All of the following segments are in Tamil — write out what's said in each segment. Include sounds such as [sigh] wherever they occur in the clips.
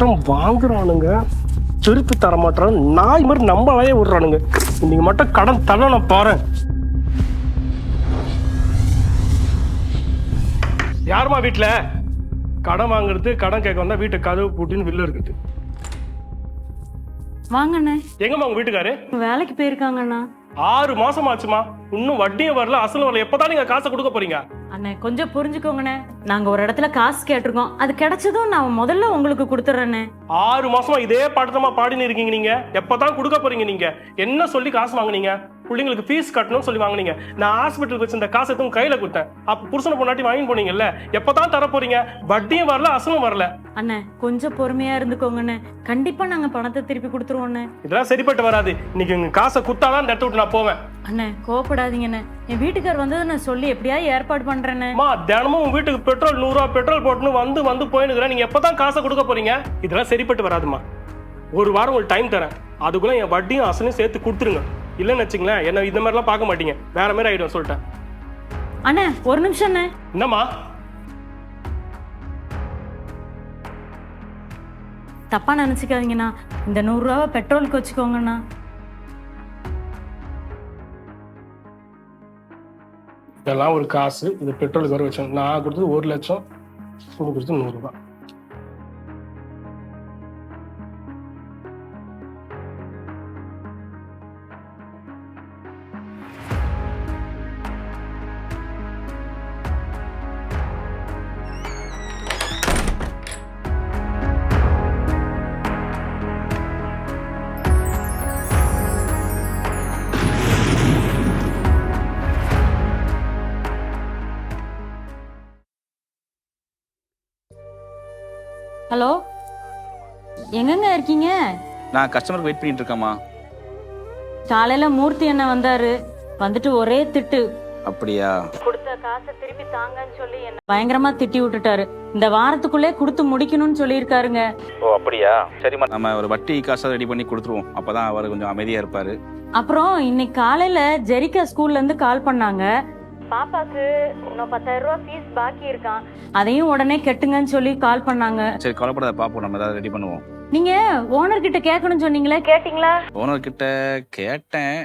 மட்டும் வாங்குறானுங்க. திருப்பி தர மாட்டானுங்க நாய் மாதிரி நம்மளையே விடுறானுங்க. இன்னைக்கு மட்டும் கடன் தள்ள நான் பாரு யாருமா வீட்ல? கடன் வாங்குறது கடன் கேட்க வந்தா வீட்டு கதவு பூட்டின்னு வில்ல இருக்குது. வாங்கண்ணே எங்கம்மா உங்க வீட்டுக்காரு? வேலைக்கு போயிருக்காங்கண்ணா ஆறு மாசம் ஆச்சுமா இன்னும் வட்டியும் வரல அசலும் வரல. எப்பதான் நீங்க காசை கொடுக்க போறீங்க? அண்ணே கொஞ்சம் புரிஞ்சுக்கோங்கண்ணே. நாங்க ஒரு இடத்துல காசு கேட்டிருக்கோம். அது கிடைச்சதும் நான் முதல்ல உங்களுக்கு கொடுத்துட்றேண்ணே ஆறு மாசமா இதே பாட்டுதாம்மா பாடினு இருக்கீங்க நீங்க. எப்பதான் கொடுக்க போறீங்க நீங்க? என்ன சொல்லி காசு வாங்குனீங்க? பிள்ளைங்களுக்கு ஃபீஸ் கட்டணும்னு சொல்லி வாங்குனீங்க. நான் ஹாஸ்பிட்டலுக்கு வச்சு இந்த காசை எதுவும் கையில கொடுத்தேன். அப்ப புருஷனை பொண்டாட்டி வாங்கி போனீங்கல்ல எப்பதான் தர போறீங்க? வட்டியும் வரல அசலும் வரல. அண்ணே கொஞ்சம் பொறுமையா இருந்துக்கோங்கண்ணே. கண்டிப்பா நாங்க பணத்தை திருப்பி கொடுத்துருவோண்ணே இதெல்லாம் சரிப்பட்டு வராது. இன்னைக்கு உங்க காசை குத்தாதான் இந்த இடத்த விட்டு நான் போவேன். அண்ணே கோவப்படாதீங்கண்ணே. என் வீட்டுக்கார் வந்தது நான் சொல்லி எப்படியாவது ஏற்பாடு பண்றேண்ணே. அம்மா தினமும் உங்க வீட்டுக்கு பெட்ரோல் நூறு ரூபா பெட்ரோல் போட்டுன்னு வந்து வந்து போயினுக்கிறேன் நீங்க எப்பதான் காசை கொடுக்க போறீங்க? இதெல்லாம் சரிப்பட்டு வராதுமா ஒரு வாரம் உங்களுக்கு டைம் தரேன். அதுக்குள்ள என் வட்டியும் அசலையும் சேர்த்து கொடுத்துருங்க. இல்லைன்னு வச்சுங்களேன் என்ன இந்த மாதிரிலாம் பார்க்க மாட்டீங்க. வேற மாதிரி ஆயிடும் சொல்லிட்டேன் அண்ணே ஒரு நிமிஷம் அண்ணே. என்னம்மா? தப்பா நினைச்சுக்காதீங்கண்ணா. இந்த நூறு ரூபாவை பெட்ரோலுக்கு வச்சுக்கோங்கண்ணா. இதெல்லாம் ஒரு காசு. இது பெட்ரோலுக்கு வர வச்சோம் நான் கொடுத்தது ஒரு லட்சம் உங்களுக்கு கொடுத்தது நூறு ஹலோ? எங்கங்க இருக்கீங்க? நான் கஸ்டமருக்கு வெயிட் பண்ணிட்டு இருக்கேம்மா. காலையில மூர்த்தி அண்ணன் வந்தாரு. வந்துட்டு ஒரே திட்டு. அப்படியா? கொடுத்த காசை திருப்பி தாங்கன்னு சொல்லி என்ன பயங்கரமா திட்டி விட்டுட்டாரு. இந்த வாரத்துக்குள்ளே கொடுத்து முடிக்கணும்னு சொல்லியிருக்காருங்க. ஓ அப்படியா? சரிம்மா. நம்ம ஒரு வட்டி காசை ரெடி பண்ணி கொடுத்துருவோம். அப்பதான் அவர் கொஞ்சம் அமைதியா இருப்பாரு. அப்புறம் இன்னைக்கு காலையில ஜெரிகா ஸ்கூல்ல இருந்து கால் பண்ணாங்க. பாப்பாக்கு இன்னும் பத்தாயிரம் ரூபாய் ஃபீஸ் பாக்கி இருக்கான். அதையும் உடனே கெட்டுங்கன்னு சொல்லி கால் பண்ணாங்க. சரி கவலைப்படாத பாப்போம் நம்ம ஏதாவது ரெடி பண்ணுவோம். நீங்க ஓனர் கிட்ட கேட்கணும்னு சொன்னீங்களே? கேட்டீங்களா? ஓனர் கிட்ட கேட்டேன்.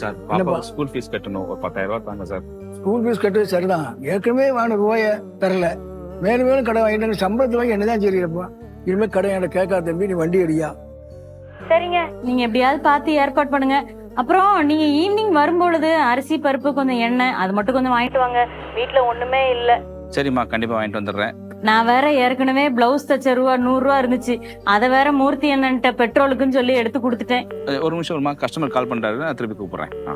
சார் பாப்பா ஸ்கூல் ஃபீஸ் கட்டணும். ஒரு பத்தாயிரம் ரூபாய் தாங்க சார் ஸ்கூல் ஃபீஸ் கட்டுறது சரிதான். ஏற்கனவே வாங்கின ரூபாய தரல. மேலும் மேலும் கடன் வாங்கிட்டு சம்பளத்தை வாங்கி என்னதான் செய்யறப்பா இனிமேல் கடன் என்கிட்ட கேட்காத தம்பி நீ வண்டி அடியா சரிங்க. நீங்க எப்படியாவது பார்த்து ஏற்பாடு பண்ணுங்க. அப்புறம் நீங்க ஈவினிங் வரும்பொழுது அரிசி பருப்பு கொஞ்சம் எண்ணெய் அது மட்டும் கொஞ்சம் வாங்கிட்டு வாங்க. வீட்ல ஒண்ணுமே இல்ல. சரிம்மா கண்டிப்பா வாங்கிட்டு வந்துடுறேன். நான் வேற ஏற்கனவே பிளவுஸ் தச்ச ரூபா நூறு ரூபா இருந்துச்சு. அதை வேற மூர்த்தி அண்ணன்ட்ட பெட்ரோலுக்குன்னு சொல்லி எடுத்து கொடுத்துட்டேன். அஹ் ஒரு நிமிஷம் ஒருமா கஸ்டமர் கால் பண்றாரு நான் திருப்பி கூப்பிடுறேன். ஆ.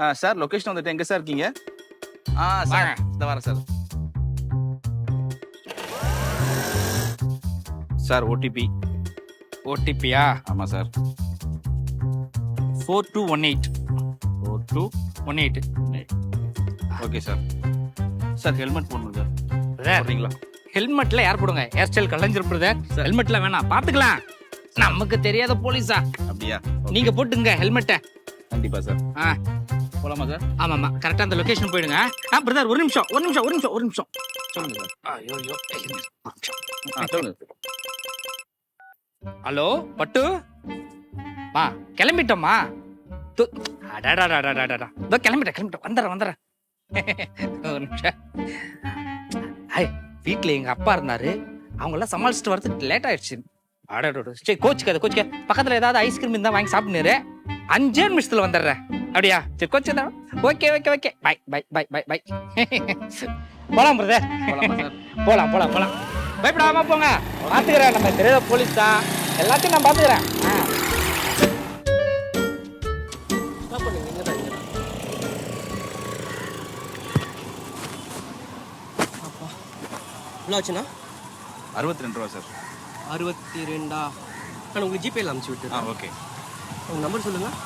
ஆ சார் லொகேஷன் வந்துட்டு எங்க சார் இருக்கீங்க? ஆ சார் இந்த வரேன் சார் சார் ஓடிபி ஓடிபியா ஆமா sir. Four two one eight. Four two one eight. Okay sir. Sir helmet போடணும் சார். போடுறீங்களா? ஹெல்மெட்ல யார் போடுங்க? ஹேர் ஸ்டைல் கலைஞ்சிரும் பிரதர். ஹெல்மெட்ல வேணாம். பாத்துக்கலாம். நமக்கு தெரியாத போலீஸா அப்படியா? நீங்க போட்டுங்க ஹெல்மெட்டை. கண்டிப்பா சார். ஆ. போலாமா சார்? ஆமாம்மா. கரெக்டாக அந்த லொகேஷன் போயிடுங்க. ஆ பிரதர் ஒரு நிமிஷம் ஒரு நிமிஷம் ஒரு நிமிஷம் ஒரு நிமிஷம். சொல்லுங்க சார். ஐயோ ஐயோ சொல்லுங்க ஹலோ பட்டு? மா கிளம்பிட்டோம்மா. அடாடாடாடாடாடா இதோ கிளம்பிட்டேன் கிளம்பிட்டேன். வந்துடுறேன் வந்துடுறேன். [laughs] ஒரு நிமிஷம். ஹாய் வீட்டில் எங்கள் அப்பா இருந்தாரு. அவங்களாம் சமாளிச்சுட்டு வரதுக்கு லேட் ஆயிடுச்சு. அடாடோட சரி கோச்சுக்காத கோச்சுக்க. பக்கத்தில் ஏதாவது ஐஸ்கிரீம் இருந்தால் வாங்கி சாப்பிடுரு அஞ்சே நிமிஷத்தில் வந்துடுறேன். அப்படியா? சரி கோச்சுதா okay okay okay. Bye bye bye bye bye. [laughs] போலாம் பிரதர் போலாம் போலாம் போலாம். பயப்படாம போங்க. பாத்துக்கிறேன் நம்ம தெரியாத போலீஸ் தான். எல்லாத்தையும் நான் பாத்துக்கிறேன். ஆ. எவ்வளோ ஆச்சுண்ணா? அறுபத்தி ரெண்டு ரூபா சார். அறுபத்தி ரெண்டா? நான் உங்களுக்கு ஜிபேல அனுப்பிச்சு ஆ விட்டுறேன் ஓகே. உங்கள் நம்பர் சொல்லுங்கள்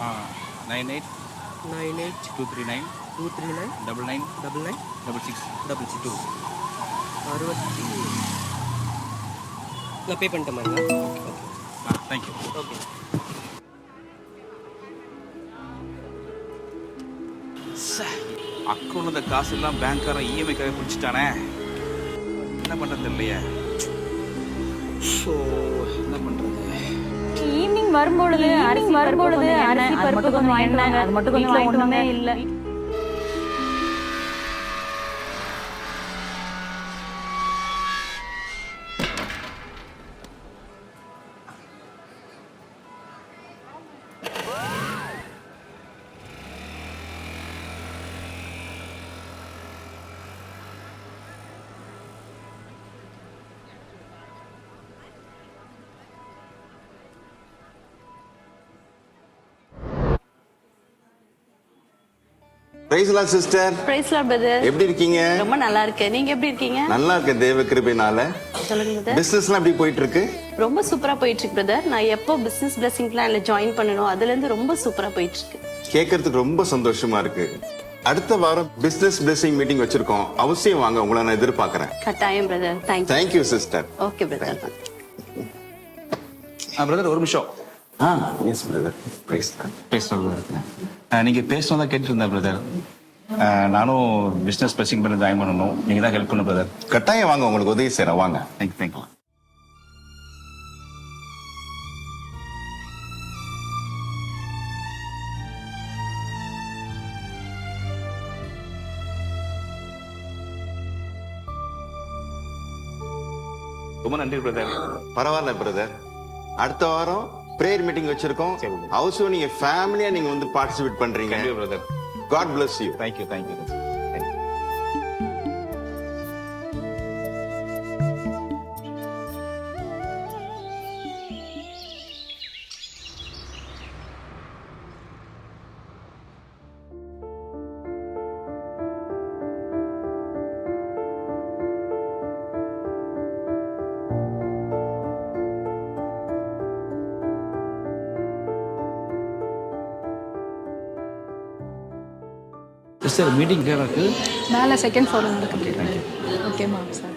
ஆ nine eight nine eight two three nine two three nine double nine double nine double six double six two அறுபத்தி நான் பே பண்ணிட்டேன் மாதிரி ஆ தேங்க்யூ ஓகே அக்கௌண்ட்ல இந்த காசு எல்லாம் பேங்க்காரன் இஎம்ஐக்காக பிடிச்சிட்டானே. என்ன பண்றது இல்லையே? ஸோ என்ன பண்றது? ஈவினிங் வரும்பொழுது அரிசி வரும்பொழுது அரிசி பருப்பு கொஞ்சம் வாங்கினாங்க அது மட்டும் கொஞ்சம் ஒண்ணுமே இல்ல. பிரைஸ்லாம் சிஸ்டர் பிரைஸ்லா பிரதர் எப்படி இருக்கீங்க? ரொம்ப நல்லா இருக்கேன். நீங்க எப்படி இருக்கீங்க? நல்லா இருக்கேன் தேவ கிருபைனால சொல்லுங்க பிசினஸ்லாம் எப்படி போயிட்டு இருக்கு ரொம்ப சூப்பரா போயிட்டு இருக்கு பிரதர் நான் எப்போ பிசினஸ் பிளஸிங் பிளான்ல ஜாயின் பண்ணணும் அதுல இருந்து ரொம்ப சூப்பரா போயிட்டு இருக்கு கேட்கறதுக்கு ரொம்ப சந்தோஷமா இருக்கு. அடுத்த வாரம் பிசினஸ் பிளஸிங் மீட்டிங் வச்சிருக்கோம். அவசியம் வாங்க உங்களை நான் எதிர்பார்க்கறேன். கட்டாயம் brother thank you thank you sister okay brother brother ஒரு நிமிஷம். ஆ எஸ் பிரதர் பிரைஸ் பேசுறது நீங்க பேசணும் தான் கேட்டுட்டு இருந்தேன் பிரதர் நானும் பிசினஸ் ப்ளஸிங் பண்ண ஜாயின் பண்ணணும். நீங்க தான் ஹெல்ப் பண்ணணும் பிரதர் கட்டாயம் வாங்க உங்களுக்கு உதவி செய்யறேன் வாங்க. தேங்க்யூ தேங்க்யூ ரொம்ப நன்றி பிரதர் பரவாயில்ல பிரதர் அடுத்த வாரம் பிரேயர் மீட்டிங் வச்சிருக்கோம். அவசியம் நீங்க ஃபேமிலியா நீங்க வந்து பார்ட்டிசிபேட் பண்றீங்க. God bless you thank you thank you sister meeting இருக்கு? மேலே செகண்ட் ஃப்ளோர் நடக்குது ஓகேம்மா சார்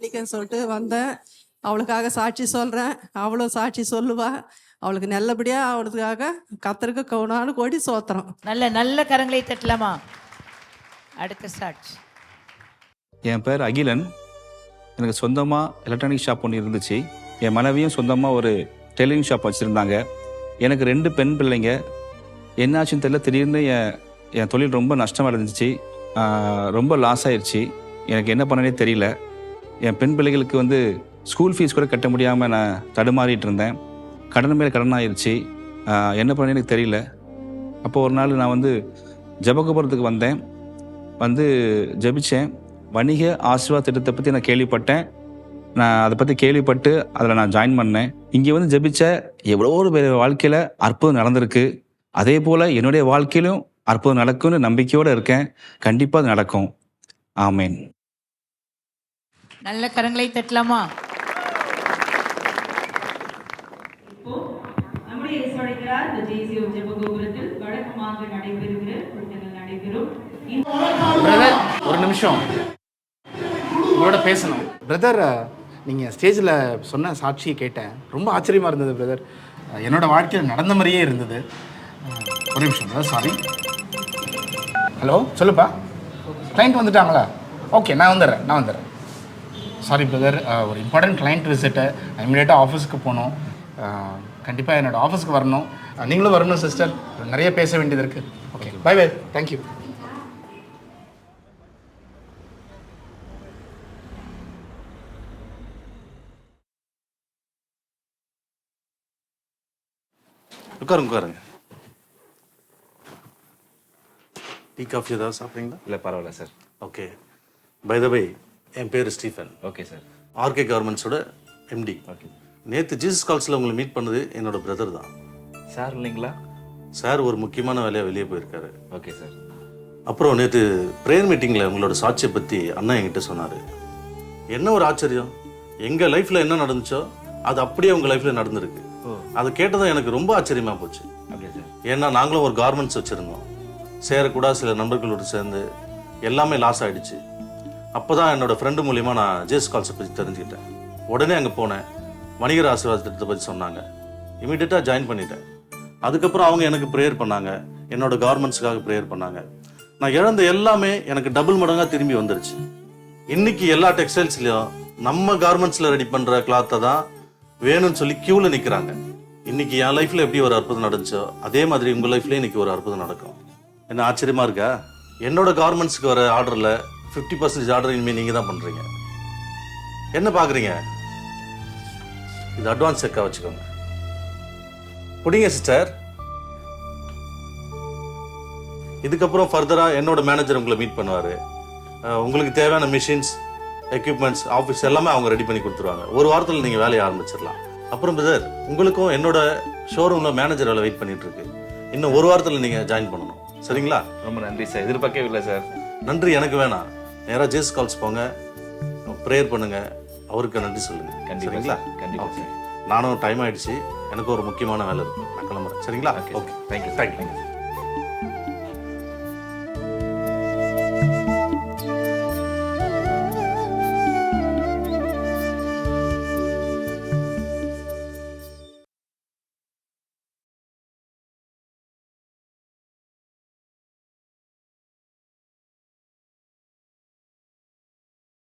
இன்னைக்குன்னு சொல்லிட்டு வந்தேன். அவளுக்காக சாட்சி சொல்கிறேன் அவளும் சாட்சி சொல்லுவா. அவளுக்கு நல்லபடியாக அவளுக்காக கத்தருக்கு கவுனானு கோடி சோத்திரம். நல்ல நல்ல கரங்களை தட்டலாமா? அடுத்த சாட்சி. என் பேர் அகிலன். எனக்கு சொந்தமாக எலக்ட்ரானிக் ஷாப் ஒன்று இருந்துச்சு. என் மனைவியும் சொந்தமாக ஒரு டெய்லரிங் ஷாப் வச்சுருந்தாங்க. எனக்கு ரெண்டு பெண் பிள்ளைங்க. என்னாச்சுன்னு தெரியல. திடீர்னு என் என் தொழில் ரொம்ப நஷ்டமாக இருந்துச்சு. ரொம்ப லாஸ் ஆயிடுச்சு எனக்கு என்ன பண்ணனே தெரியல. என் பெண் பிள்ளைகளுக்கு வந்து ஸ்கூல் ஃபீஸ் கூட கட்ட முடியாமல் நான் தடுமாறிட்டு இருந்தேன். கடன் மேலே கடன் ஆயிடுச்சு என்ன பண்ண எனக்கு தெரியல. அப்போது ஒரு நாள் நான் வந்து ஜபகபுரத்துக்கு வந்தேன். வந்து ஜெபிச்சேன். வணிக ஆசீர்வாத் திட்டத்தை பற்றி நான் கேள்விப்பட்டேன். நான் அதை பற்றி கேள்விப்பட்டு அதில் நான் ஜாயின் பண்ணேன். இங்கே வந்து ஜெபிச்ச எவ்வளோ ஒரு பேர் வாழ்க்கையில் அற்புதம் நடந்திருக்கு. அதே போல் என்னுடைய வாழ்க்கையிலும் அற்புதம் நடக்கும்னு நம்பிக்கையோடு இருக்கேன். கண்டிப்பாக அது நடக்கும். ஆமேன். நல்ல கரங்களை தட்டலாமா? ஒரு நிமிஷம். உங்களோட பேசணும். பிரதர் நீங்கள் ஸ்டேஜில் சொன்ன சாட்சியை கேட்டேன். ரொம்ப ஆச்சரியமாக இருந்தது பிரதர் என்னோட வாழ்க்கையில் நடந்த மாதிரியே இருந்தது. ஒரு நிமிஷம் பிரதர் சாரி ஹலோ சொல்லுப்பா. கிளைண்ட் வந்துட்டாங்களா? ஓகே நான் வந்துடுறேன் நான் வந்துடுறேன். சாரி பிரதர் ஒரு இம்பார்ட்டன்ட் கிளைண்ட் விசிட்டு இமீடியட்டாக ஆஃபீஸ்க்கு போகணும். கண்டிப்பாக என்னோட ஆஃபீஸ்க்கு வரணும். நீங்களும் வரணும் சிஸ்டர் நிறைய பேச வேண்டியது இருக்குது ஓகே பை பை தேங்க்யூ உட்காருங்க உட்காருங்க. டீ காஃபி ஏதாவது சாப்பிட்றீங்களா இல்லை பரவாயில்ல sir okay by the by என் பேர் ஸ்டீஃபன். ஓகே சார் ஆர்கே கவர்மெண்ட்ஸோட எம்டி ஓகே நேற்று ஜீசஸ் கால்ஸில் உங்களை மீட் பண்ணது என்னோட பிரதர் தான். சார் இல்லைங்களா? சார் ஒரு முக்கியமான வேலையாக வெளியே போயிருக்காரு. ஓகே சார் அப்புறம் நேற்று ப்ரேயர் மீட்டிங்கில் உங்களோட சாட்சியை பற்றி அண்ணா என்கிட்ட சொன்னார். என்ன ஒரு ஆச்சரியம்? எங்கள் லைஃப்பில் என்ன நடந்துச்சோ அது அப்படியே உங்கள் லைஃப்பில் நடந்திருக்கு. அதை கேட்டதும் எனக்கு ரொம்ப ஆச்சரியமாக போச்சு. ஏன்னா நாங்களும் ஒரு கார்மெண்ட்ஸ் வச்சுருந்தோம். சேரக்கூடாது சில நண்பர்களோடு சேர்ந்து எல்லாமே லாஸ் ஆகிடுச்சு அப்போ தான் என்னோடய ஃப்ரெண்டு மூலிமா நான் ஜேஸ் கால்ஸை பற்றி தெரிஞ்சுக்கிட்டேன். உடனே அங்கே போனேன். வணிகர் ஆசீர்வாத திட்டத்தை பற்றி சொன்னாங்க இமீடியட்டாக ஜாயின் பண்ணிட்டேன். அதுக்கப்புறம் அவங்க எனக்கு ப்ரேயர் பண்ணாங்க. என்னோட கார்மெண்ட்ஸுக்காக ப்ரேயர் பண்ணாங்க. நான் இழந்த எல்லாமே எனக்கு டபுள் மடங்காக திரும்பி வந்துருச்சு. இன்னைக்கு எல்லா டெக்ஸ்டைல்ஸ்லையும் நம்ம கார்மெண்ட்ஸில் ரெடி பண்ணுற கிளாத்தை தான் வேணும்னு சொல்லி க்யூவில் நிற்கிறாங்க இன்னைக்கு என் லைஃப்பில் எப்படி ஒரு அற்புதம் நடந்துச்சோ அதே மாதிரி உங்கள் லைஃப்லயும் இன்னைக்கு ஒரு அற்புதம் நடக்கும். என்ன ஆச்சரியமா இருக்கா? என்னோட கார்மெண்ட்ஸ்க்கு வர ஆர்டர்ல 50% பர்சன்டேஜ் ஆர்டர் இனிமேல் நீங்க தான் பண்றீங்க. என்ன பாக்குறீங்க? இது அட்வான்ஸ் செக்கா வச்சுக்கோங்க. புடிங்க சிஸ்டர் இதுக்கப்புறம் ஃபர்தராக என்னோட மேனேஜர் உங்களை மீட் பண்ணுவார். உங்களுக்கு தேவையான மிஷின்ஸ் எக்யூப்மெண்ட்ஸ் ஆஃபீஸ் எல்லாமே அவங்க ரெடி பண்ணி கொடுத்துருவாங்க. ஒரு வாரத்தில் நீங்கள் வேலையை ஆரம்பிச்சிடலாம். அப்புறம் பிரதர் உங்களுக்கும் என்னோட ஷோரூமில் மேனேஜர் வேலை வெயிட் பண்ணிகிட்ருக்கு இன்னும் ஒரு வாரத்தில் நீங்கள் ஜாயின் பண்ணணும். சரிங்களா? ரொம்ப நன்றி சார். எதிர்பார்க்கவே இல்லை சார். நன்றி எனக்கு வேணாம். நேராக ஜேஸ் கால்ஸ் போங்க. ப்ரேயர் பண்ணுங்க. அவருக்கு நன்றி சொல்லுங்க. கண்டிப்பா சரிங்களா? சார், கண்டிப்பா ஓகே. நானும் டைம் ஆயிடுச்சு. எனக்கு ஒரு முக்கியமான வேலை இருக்கு. நான் கிளம்புறேன். சரிங்களா? Okay thank you thank you